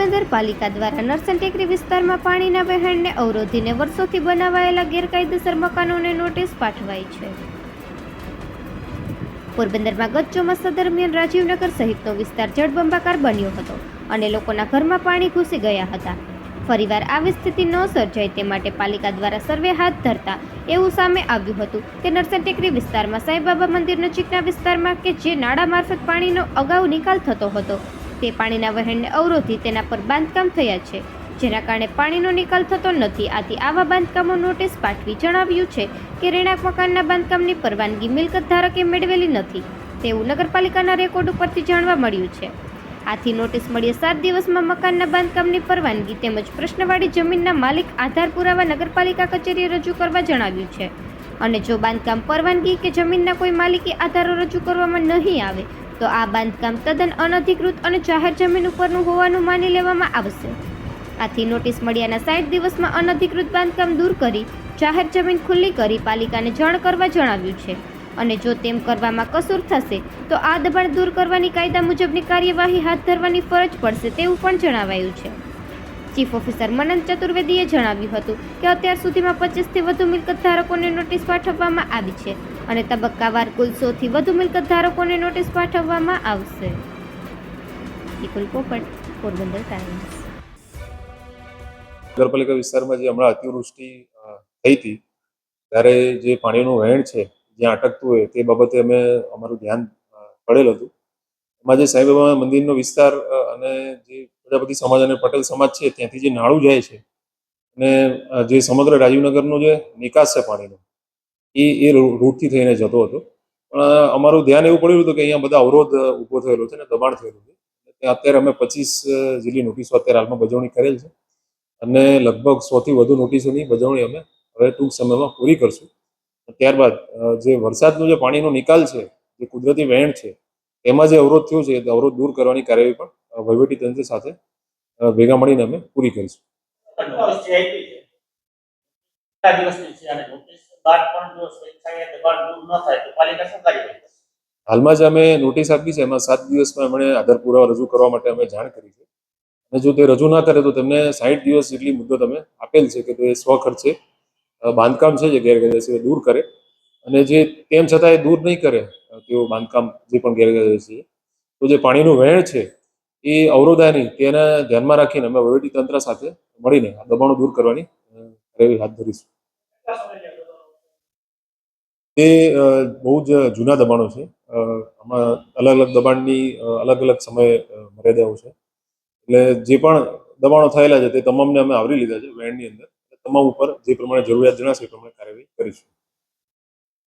નગરપાલિકા દ્વારા નરસન ટેકરી વિસ્તારમાં પાણીના વહેણને અવરોધીને વર્ષોથી બનાવાયેલા ગેરકાયદેસર મકાનોને નોટિસ પાઠવાઈ છે. પોરબંદરમાં ગત ચોમાસા દરમિયાન રાજીવનગર સહિતનો વિસ્તાર જળબંબાકાર બન્યો હતો અને લોકોના ઘરમાં પાણી ઘૂસી ગયા હતા. ફરીવાર આવી સ્થિતિ ન સર્જાય તે માટે પાલિકા દ્વારા સર્વે હાથ ધરતા એવું સામે આવ્યું હતું કે નરસન ટેકરી વિસ્તારમાં સાંઈબાબા મંદિર નજીકના વિસ્તારમાં કે જે નાળા મારફત પાણીનો અગાઉ નિકાલ થતો હતો તે પાણીના વહેણને અવરોધી તેના પર બાંધકામ થયા છે. જેના કારણે પાણીનો નિકાલ થતો નથી. આથી આવા બાંધકામો નોટિસ પાઠવી જણાવ્યું છે કે રહેણાંક મકાનના બાંધકામની પરવાનગી મિલકત ધારકે મેળવેલી નથી. તેવું નગરપાલિકાના રેકોર્ડ ઉપરથી જાણવા મળ્યું છે. આથી નોટિસ મળીએ સાત દિવસમાં મકાનના બાંધકામની પરવાનગી તેમજ પ્રશ્નવાળી જમીનના માલિક આધાર પુરાવા નગરપાલિકા કચેરીએ રજૂ કરવા જણાવ્યું છે. અને જો બાંધકામ પરવાનગી કે જમીનના કોઈ માલિકી આધારો રજૂ કરવામાં નહીં આવે તો આ બાંધકામ તદ્દન અનધિકૃત અને જાહેર જમીન ઉપરનું હોવાનું માની લેવામાં આવશે. આથી નોટિસ મળ્યાના સાઠ દિવસમાં અનધિકૃત બાંધકામ દૂર કરી, જાહેર જમીન ખુલ્લી કરી પાલિકાને જાણ કરવા જણાવ્યું છે. અને જો તેમ કરવામાં કસૂર થશે, તો આ દબાણ દૂર કરવાની કાયદા મુજબની કાર્યવાહી હાથ ધરવાની ફરજ પડશે તેવું પણ જણાવાયું છે. ચીફ ઓફિસર મનન ચતુર્વેદીએ જણાવ્યું હતું કે અત્યાર સુધીમાં પચીસથી વધુ મિલકત ધારકોને નોટિસ પાઠવવામાં આવી છે. અને તબક્કાવાર કુલ સોથી વધુ મિલકત ધારકોને નોટિસ પાઠવવામાં આવશે. નિકુલ પોપટ, પોરબંદર ટાઈમ્સ. નગરપાલિકા વિસ્તારમાં જે હમણાં અતિવૃષ્ટિ થઈ હતી, ત્યારે જે પાણીનું વહેણ છે જ્યાં અટકતું હોય તે બાબતે અમે અમારું ધ્યાન પડેલ હતું. એમાં જે સાંઈબાબા મંદિરનો વિસ્તાર અને જે પ્રજાપતિ સમાજ અને પટેલ સમાજ છે, ત્યાંથી જે નાળું જાય છે, અને જે સમગ્ર રાજીવનગરનો જે નિકાસ છે પાણીનો એ એ રૂટથી થઈને જતો હતો. પણ અમારું ધ્યાન એવું પડ્યું હતું કે અહીંયા બધા અવરોધ ઊભો થયેલો છે ને, દબાણ થયેલું છે. ત્યાં અત્યારે અમે પચીસ જેટલી નોટિસો અત્યારે હાલમાં બજવણી કરેલ છે. અને લગભગ સોથી વધુ નોટિસોની બજવણી અમે હવે ટૂંક સમયમાં પૂરી કરશું. ત્યારબાદ જે વરસાદનો જે પાણીનો નિકાલ છે, જે કુદરતી વહેણ છે એમાં જે અવરોધ થયો છે તે અવરોધ દૂર કરવાની કાર્યવાહી પણ વહીવટી તંત્ર સાથે ભેગા મળીને અમે પૂરી કરીશું. હાલમાં જ અમે નોટિસ આપી છે, એમાં સાત દિવસમાં એમણે આધાર પુરાવા રજૂ કરવા માટે અમે જાણ કરી છે. અને જો તે રજૂ ના કરે તો તેમને સાઠ દિવસ જેટલી મુદ્દો અમે આપેલ છે કે તે સ્વખર્ચે બાંધકામ છે જે ગેરકાયદેસર દૂર કરે. અને જે તેમ છતાં એ દૂર નહીં કરે તેઓ બાંધકામ જે પણ ગેરકાયદેસર છે, તો જે પાણીનું વહેણ છે, એ અવરોધાય નહીં તેને ધ્યાનમાં રાખીને અમે વહીવટી તંત્ર સાથે મળીને આ દબાણો દૂર કરવાની હાથ ધરીશું કેટલા સમયની અંદર દબાણ? તે બહુ જ જૂના દબાણો છે. આમાં અલગ અલગ દબાણની અલગ અલગ સમય મર્યાદાઓ છે. એટલે જે પણ દબાણો થયેલા છે તે તમામને અમે આવરી લીધા છે વેણની અંદર. તમામ ઉપર જે પ્રમાણે જરૂરિયાત જણાશે એ પ્રમાણે કાર્યવાહી કરીશું.